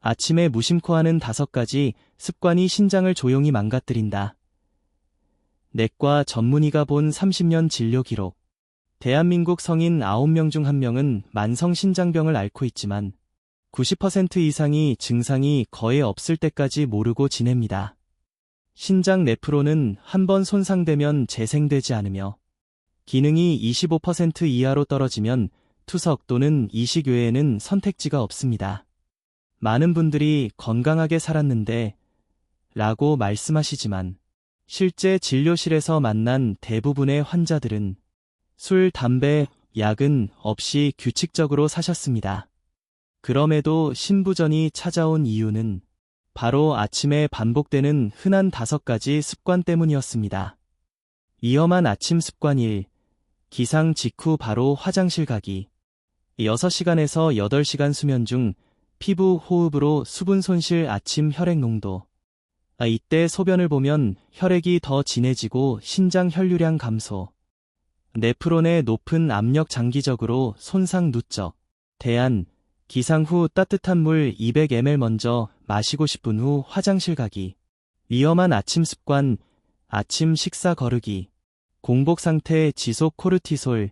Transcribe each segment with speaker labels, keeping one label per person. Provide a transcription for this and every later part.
Speaker 1: 아침에 무심코 하는 다섯 가지 습관이 신장을 조용히 망가뜨린다. 내과 전문의가 본 30년 진료 기록. 대한민국 성인 9명 중 1명은 만성 신장병을 앓고 있지만 90% 이상이 증상이 거의 없을 때까지 모르고 지냅니다. 신장 네프로는 한 번 손상되면 재생되지 않으며 기능이 25% 이하로 떨어지면 투석 또는 이식 외에는 선택지가 없습니다. 많은 분들이 건강하게 살았는데 라고 말씀하시지만 실제 진료실에서 만난 대부분의 환자들은 술, 담배, 약은 없이 규칙적으로 사셨습니다. 그럼에도 신부전이 찾아온 이유는 바로 아침에 반복되는 흔한 다섯 가지 습관 때문이었습니다. 위험한 아침 습관 1. 기상 직후 바로 화장실 가기. 6시간에서 8시간 수면 중 피부 호흡으로 수분 손실 아침 혈액 농도. 아, 이때 소변을 보면 혈액이 더 진해지고 신장 혈류량 감소. 네프론의 높은 압력 장기적으로 손상 누적. 대안, 기상 후 따뜻한 물 200ml 먼저 마시고 싶은 후 화장실 가기. 위험한 아침 습관, 아침 식사 거르기. 공복 상태 지속 코르티솔,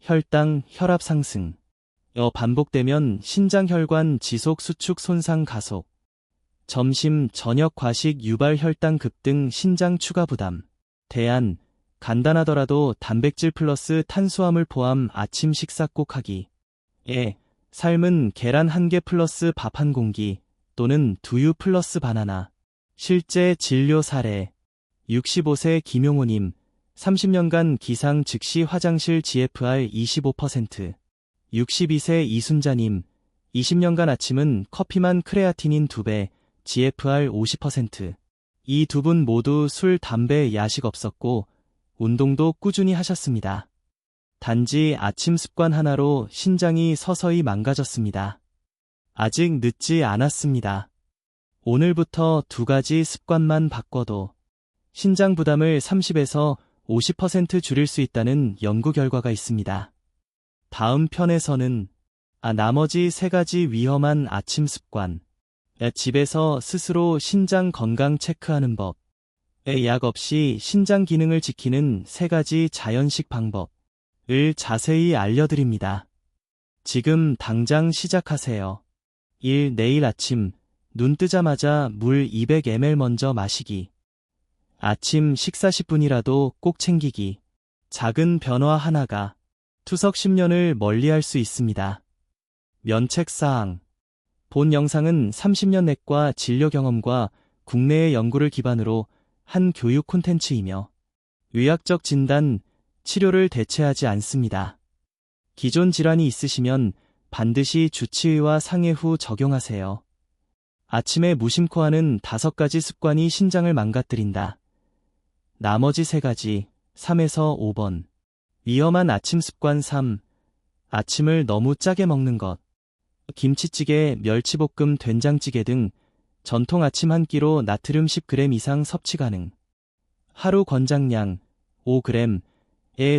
Speaker 1: 혈당, 혈압 상승. 여 반복되면 신장혈관 지속 수축 손상 가속. 점심, 저녁 과식 유발 혈당 급등 신장 추가 부담. 대안, 간단하더라도 단백질 플러스 탄수화물 포함 아침 식사 꼭 하기. 예, 삶은 계란 한 개 플러스 밥 한 공기 또는 두유 플러스 바나나. 실제 진료 사례. 65세 김용호님, 30년간 기상 즉시 화장실 GFR 25%. 62세 이순자님, 20년간 아침은 커피만 크레아틴인 2배, GFR 50%. 이 두 분 모두 술, 담배, 야식 없었고, 운동도 꾸준히 하셨습니다. 단지 아침 습관 하나로 신장이 서서히 망가졌습니다. 아직 늦지 않았습니다. 오늘부터 두 가지 습관만 바꿔도 신장 부담을 30에서 50% 줄일 수 있다는 연구 결과가 있습니다. 다음 편에서는 아, 나머지 세 가지 위험한 아침 습관, 집에서 스스로 신장 건강 체크하는 법, 약 없이 신장 기능을 지키는 세 가지 자연식 방법을 자세히 알려드립니다. 지금 당장 시작하세요. 1. 내일 아침 눈 뜨자마자 물 200ml 먼저 마시기. 아침 식사 10분이라도 꼭 챙기기. 작은 변화 하나가 투석 10년을 멀리할 수 있습니다. 면책사항 본 영상은 30년 내과 진료 경험과 국내의 연구를 기반으로 한 교육 콘텐츠이며 의학적 진단, 치료를 대체하지 않습니다. 기존 질환이 있으시면 반드시 주치의와 상해 후 적용하세요. 아침에 무심코 하는 다섯 가지 습관이 신장을 망가뜨린다. 나머지 세 가지, 3에서 5번. 위험한 아침 습관 3. 아침을 너무 짜게 먹는 것. 김치찌개, 멸치볶음, 된장찌개 등 전통 아침 한 끼로 나트륨 10g 이상 섭취 가능. 하루 권장량 5g의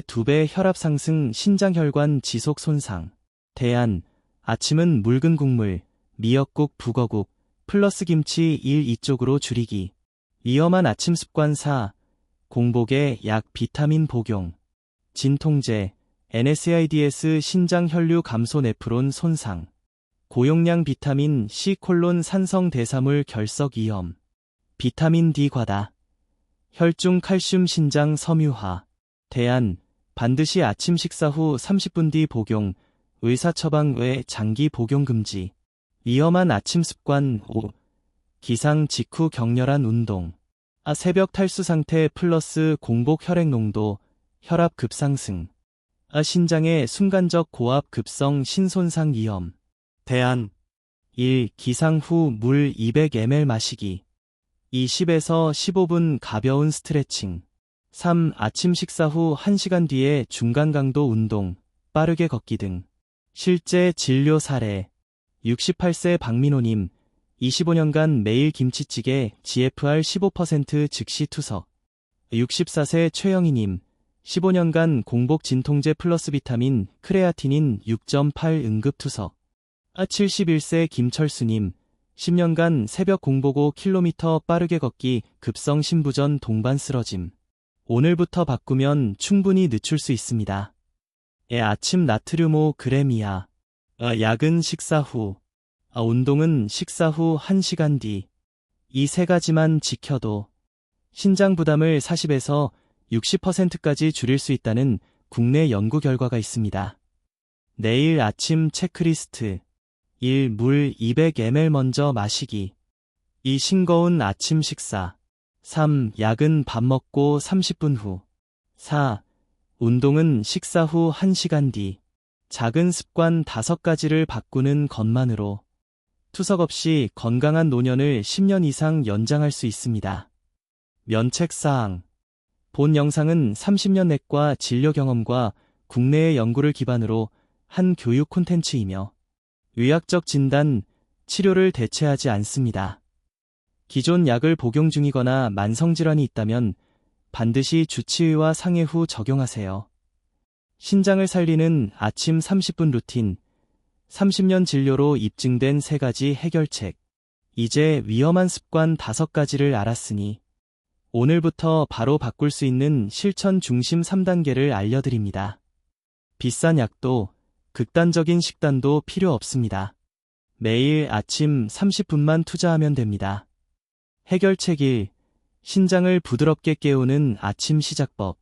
Speaker 1: 2배 혈압 상승 신장혈관 지속 손상. 대안 아침은 묽은 국물, 미역국, 북어국, 플러스 김치 1, 2쪽으로 줄이기. 위험한 아침 습관 4. 공복에 약 비타민 복용. 진통제, NSAIDS 신장혈류 감소 네프론 손상, 고용량 비타민 C 콜론 산성 대사물 결석 위험, 비타민 D 과다, 혈중 칼슘 신장 섬유화, 대안, 반드시 아침 식사 후 30분 뒤 복용, 의사 처방 외 장기 복용 금지, 위험한 아침 습관 5, 기상 직후 격렬한 운동, 아 새벽 탈수 상태 플러스 공복 혈액 농도, 혈압 급상승, 아, 신장의 순간적 고압 급성 신손상 위험, 대안. 1. 기상 후 물 200ml 마시기. 2. 10에서 15분 가벼운 스트레칭. 3. 아침 식사 후 1시간 뒤에 중간 강도 운동, 빠르게 걷기 등. 실제 진료 사례. 68세 박민호님. 25년간 매일 김치찌개 GFR 15% 즉시 투석. 64세 최영희님 15년간 공복 진통제 플러스 비타민 크레아틴인 6.8 응급 투석 71세 김철수님 10년간 새벽 공보고 킬로미터 빠르게 걷기 급성 신부전 동반 쓰러짐. 오늘부터 바꾸면 충분히 늦출 수 있습니다. 예, 아침 나트륨 5g 이하. 아, 약은 식사 후. 아, 운동은 식사 후 1시간 뒤. 이 세 가지만 지켜도 신장 부담을 40에서 60%까지 줄일 수 있다는 국내 연구 결과가 있습니다. 내일 아침 체크리스트 1. 물 200ml 먼저 마시기 2. 싱거운 아침 식사 3. 약은 밥 먹고 30분 후 4. 운동은 식사 후 1시간 뒤 작은 습관 5가지를 바꾸는 것만으로 투석 없이 건강한 노년을 10년 이상 연장할 수 있습니다. 면책사항 본 영상은 30년 내과 진료 경험과 국내의 연구를 기반으로 한 교육 콘텐츠이며 의학적 진단, 치료를 대체하지 않습니다. 기존 약을 복용 중이거나 만성질환이 있다면 반드시 주치의와 상의 후 적용하세요. 신장을 살리는 아침 30분 루틴, 30년 진료로 입증된 세 가지 해결책. 이제 위험한 습관 5가지를 알았으니 오늘부터 바로 바꿀 수 있는 실천 중심 3단계를 알려드립니다. 비싼 약도 극단적인 식단도 필요 없습니다. 매일 아침 30분만 투자하면 됩니다. 해결책 1. 신장을 부드럽게 깨우는 아침 시작법.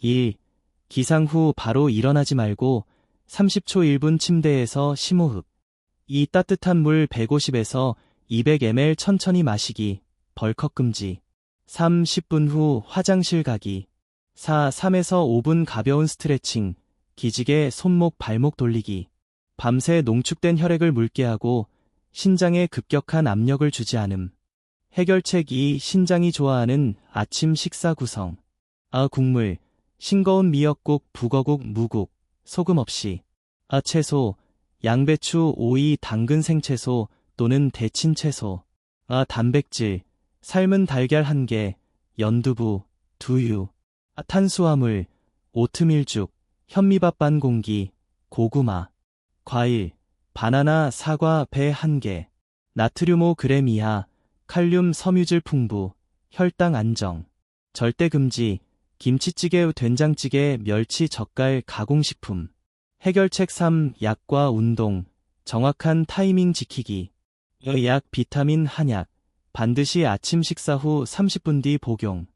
Speaker 1: 1. 기상 후 바로 일어나지 말고 30초 1분 침대에서 심호흡. 2. 따뜻한 물 150에서 200ml 천천히 마시기. 벌컥 금지. 3. 10분 후 화장실 가기. 4. 3에서 5분 가벼운 스트레칭. 기지개 손목 발목 돌리기. 밤새 농축된 혈액을 묽게 하고 신장에 급격한 압력을 주지 않음. 해결책 2. 신장이 좋아하는 아침 식사 구성. 아 국물, 싱거운 미역국, 북어국, 무국, 소금 없이. 아 채소, 양배추, 오이, 당근 생채소 또는 데친 채소. 아 단백질, 삶은 달걀 1개, 연두부, 두유. 아 탄수화물, 오트밀죽, 현미밥 반 공기, 고구마. 과일, 바나나, 사과, 배 1개. 나트륨 5g 이하, 칼륨 섬유질 풍부, 혈당 안정. 절대 금지, 김치찌개, 된장찌개, 멸치, 젓갈, 가공식품. 해결책 3. 약과 운동. 정확한 타이밍 지키기. 약, 비타민, 한약. 반드시 아침 식사 후 30분 뒤 복용.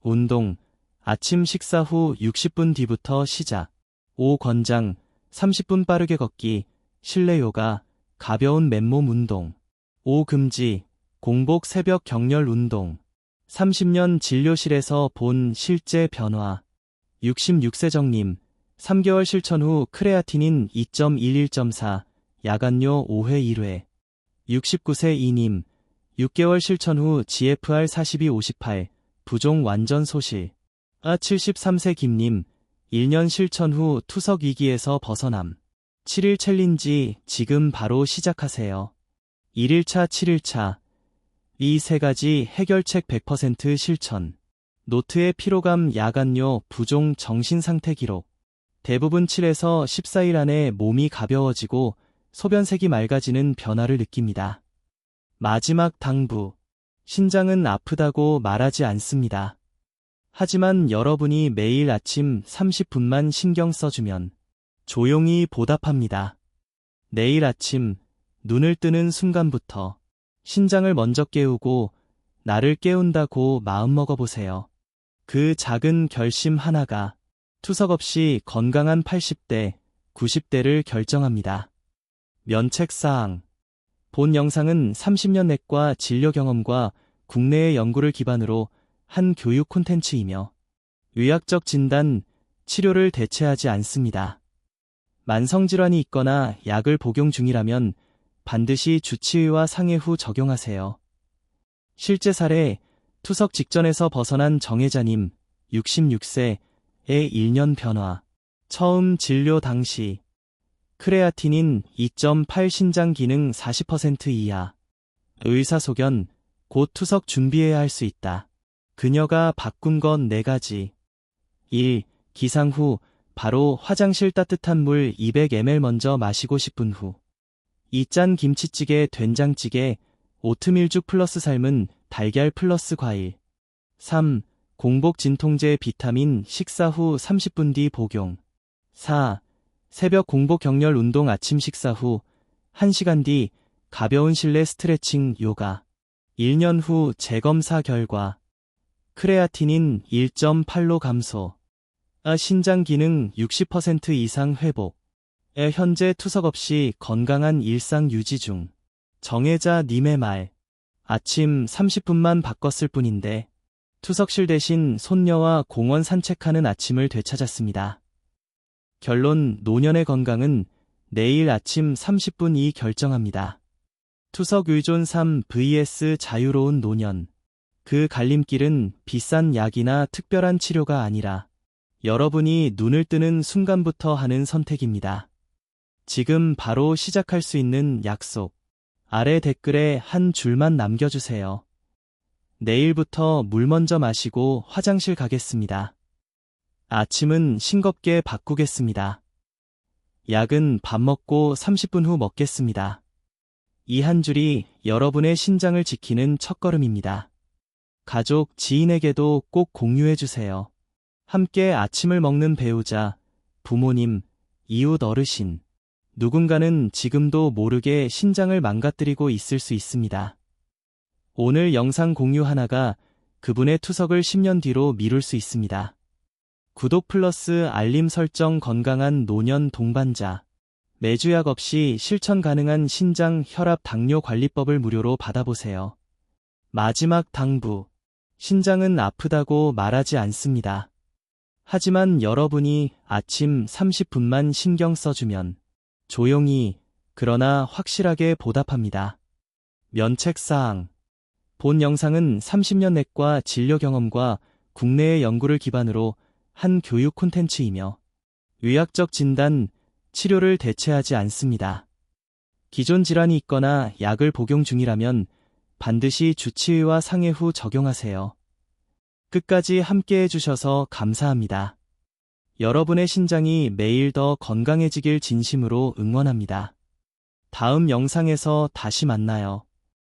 Speaker 1: 운동. 아침 식사 후 60분 뒤부터 시작. 5. 권장. 30분 빠르게 걷기. 실내 요가. 가벼운 맨몸 운동. 5. 금지. 공복 새벽 격렬 운동. 30년 진료실에서 본 실제 변화. 66세정님, 3개월 실천 후 크레아틴인 2.11.4, 야간요 5회 1회. 69세 이님, 6개월 실천 후 GFR 4258, 부종 완전 소실. 아 73세 김님, 1년 실천 후 투석 위기에서 벗어남. 7일 챌린지 지금 바로 시작하세요. 1일차 7일차 이 세 가지 해결책 100% 실천. 노트의 피로감 야간요 부종 정신상태 기록. 대부분 7에서 14일 안에 몸이 가벼워지고 소변색이 맑아지는 변화를 느낍니다. 마지막 당부. 신장은 아프다고 말하지 않습니다. 하지만 여러분이 매일 아침 30분만 신경 써주면 조용히 보답합니다. 내일 아침 눈을 뜨는 순간부터 신장을 먼저 깨우고 나를 깨운다고 마음먹어 보세요. 그 작은 결심 하나가 투석 없이 건강한 80대, 90대를 결정합니다. 면책사항 본 영상은 30년 내과 진료 경험과 국내의 연구를 기반으로 한 교육 콘텐츠이며 의학적 진단, 치료를 대체하지 않습니다. 만성질환이 있거나 약을 복용 중이라면 반드시 주치의와 상의 후 적용하세요. 실제 사례, 투석 직전에서 벗어난 정혜자님, 66세의 1년 변화. 처음 진료 당시. 크레아틴인 2.8 신장 기능 40% 이하. 의사소견, 곧 투석 준비해야 할 수 있다. 그녀가 바꾼 건 4가지. 1. 기상 후 바로 화장실 따뜻한 물 200ml 먼저 마시고 싶은 후. 이짠 김치찌개, 된장찌개, 오트밀죽 플러스 삶은 달걀 플러스 과일. 3. 공복 진통제 비타민 식사 후 30분 뒤 복용. 4. 새벽 공복 격렬 운동 아침 식사 후 1시간 뒤 가벼운 실내 스트레칭 요가. 1년 후 재검사 결과 크레아틴인 1.8로 감소. 아, 신장 기능 60% 이상 회복. 에 현재 투석 없이 건강한 일상 유지 중. 정혜자 님의 말. 아침 30분만 바꿨을 뿐인데 투석실 대신 손녀와 공원 산책하는 아침을 되찾았습니다. 결론 노년의 건강은 내일 아침 30분이 결정합니다. 투석 의존 3 vs 자유로운 노년. 그 갈림길은 비싼 약이나 특별한 치료가 아니라 여러분이 눈을 뜨는 순간부터 하는 선택입니다. 지금 바로 시작할 수 있는 약속. 아래 댓글에 한 줄만 남겨주세요. 내일부터 물 먼저 마시고 화장실 가겠습니다. 아침은 싱겁게 바꾸겠습니다. 약은 밥 먹고 30분 후 먹겠습니다. 이 한 줄이 여러분의 신장을 지키는 첫걸음입니다. 가족, 지인에게도 꼭 공유해주세요. 함께 아침을 먹는 배우자, 부모님, 이웃 어르신. 누군가는 지금도 모르게 신장을 망가뜨리고 있을 수 있습니다. 오늘 영상 공유 하나가 그분의 투석을 10년 뒤로 미룰 수 있습니다. 구독 플러스 알림 설정 건강한 노년 동반자. 매주 약 없이 실천 가능한 신장, 혈압, 당뇨 관리법을 무료로 받아보세요. 마지막 당부. 신장은 아프다고 말하지 않습니다. 하지만 여러분이 아침 30분만 신경 써주면 조용히 그러나 확실하게 보답합니다. 면책사항 본 영상은 30년 내과 진료 경험과 국내의 연구를 기반으로 한 교육 콘텐츠이며 의학적 진단, 치료를 대체하지 않습니다. 기존 질환이 있거나 약을 복용 중이라면 반드시 주치의와 상의 후 적용하세요. 끝까지 함께 해주셔서 감사합니다. 여러분의 신장이 매일 더 건강해지길 진심으로 응원합니다. 다음 영상에서 다시 만나요.